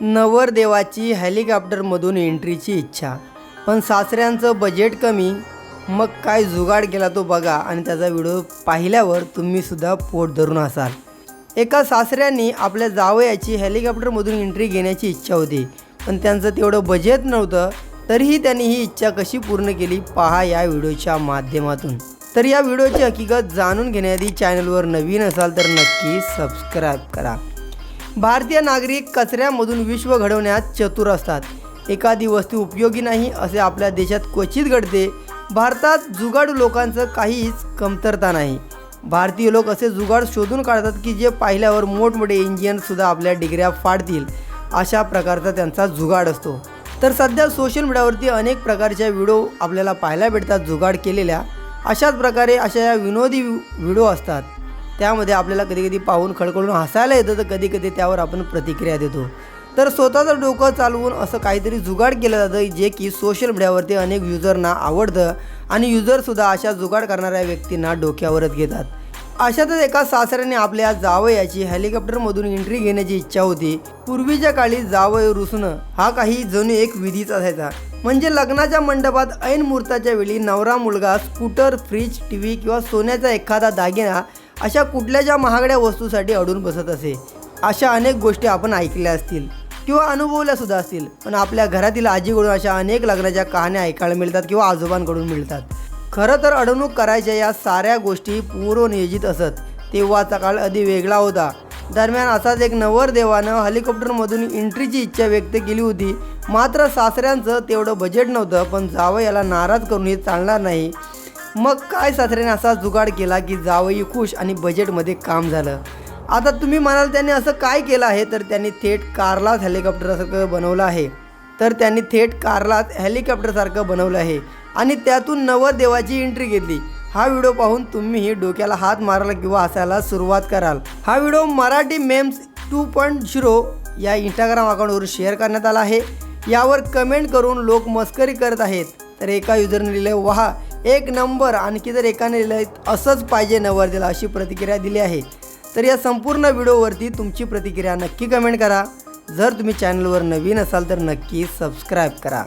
नवरदेवाची हेलिकॉप्टरमधून एंट्रीची इच्छा. पण सासऱ्यांचं बजेट कमी. मग काय जुगाड केला तो बघा आणि त्याचा व्हिडिओ पाहिल्यावर तुम्हीसुद्धा पोट धरून असाल. एका सासऱ्यांनी आपल्या जावयाची हेलिकॉप्टरमधून एंट्री घेण्याची इच्छा होती. पण त्यांचं तेवढं बजेट नव्हतं. तरीही त्यांनी ही इच्छा कशी पूर्ण केली पहा या व्हिडिओच्या माध्यमातून. तर या व्हिडिओची हकीकत जाणून घेण्याआधी चॅनलवर नवीन असाल तर नक्की सबस्क्राईब करा. भारतीय नागरिक कचऱ्यामधून विश्व घडवण्यात चतुर असतात. एखादी वस्तू उपयोगी नाही असे आपल्या देशात क्वचित घडते. भारतात जुगाडू लोकांचं काहीच कमतरता नाही. भारतीय लोक असे जुगाड शोधून काढतात की जे पाहिल्यावर मोठमोठे इंजिनियरसुद्धा आपल्या डिग्र्या फाडतील अशा प्रकारचा त्यांचा जुगाड असतो. तर सध्या सोशल मीडियावरती अनेक प्रकारच्या व्हिडिओ आपल्याला पाहायला भेटतात जुगाड केलेल्या. अशाच प्रकारे अशा या विनोदी व्हिडिओ असतात. त्यामध्ये आपल्याला कधी कधी पाहून खळखळून हसायला येतं तर कधी कधी त्यावर आपण प्रतिक्रिया देतो. तर स्वतःचं डोकं चालवून असं काहीतरी जुगाड केलं जातं जे की सोशल मीडियावरती अनेक युजरना आवडतं आणि युजरसुद्धा अशा जुगाड करणाऱ्या व्यक्तींना डोक्यावरच घेतात. अशातच एका सासऱ्याने आपल्या जावयाची हेलिकॉप्टरमधून एंट्री घेण्याची इच्छा होती. पूर्वीच्या काळी जावय रुसणं हा काही जणू एक विधीच असायचा. म्हणजे लग्नाच्या मंडपात ऐन मुहूर्ताच्या वेळी नवरा मुलगा स्कूटर फ्रीज टी व्ही किंवा सोन्याचा एखादा दागिना अशा कुठल्या ज्या महागड्या वस्तूसाठी अडून बसत असे अशा अनेक गोष्टी आपण ऐकल्या असतील किंवा अनुभवल्यासुद्धा असतील पण आपल्या घरातील आजीकडून अशा अनेक लग्नाच्या कहाण्या ऐकायला मिळतात किंवा आजोबांकडून मिळतात. खरं तर अडवणूक करायच्या या साऱ्या गोष्टी पूर्वनियोजित असत तेव्हाचा काळ अगदी वेगळा होता. दरम्यान असाच एक नवरदेवानं हेलिकॉप्टरमधून एंट्रीची इच्छा व्यक्त केली होती. मात्र सासऱ्यांचं तेवढं बजेट नव्हतं पण जावं याला नाराज करून हे चालणार नाही. मग काय सासऱ्याने असा जुगाड केला की जावई खुश आणि बजेटमध्ये काम झालं? आता तुम्ही म्हणाल त्यांनी असं काय केलं आहे? तर त्यांनी थेट कारलाच हेलिकॉप्टरसारखं बनवलं आहे. तर त्यांनी थेट कारलाच हेलिकॉप्टरसारखं बनवलं आहे. आणि त्यातून नवरदेवाची एंट्री घेतली. हा व्हिडिओ पाहून तुम्हीही डोक्याला हात मारायला किंवा हसायला सुरुवात कराल. हा video Marathi memes two point zero या इंस्टाग्राम अकाउंटवरून शेअर करण्यात आला आहे. यावर कमेंट करून लोक मस्करी करत आहेत. तर एका युजरने लिहिलं वहा एक नंबर आणखी जर एकाने लिहिलं असंच पाहिजे नवरदेला अशी प्रतिक्रिया दिली आहे. तर या संपूर्ण व्हिडिओवरती तुमची प्रतिक्रिया नक्की कमेंट करा. जर तुम्ही चॅनलवर नवीन असाल तर नक्की सबस्क्राईब करा.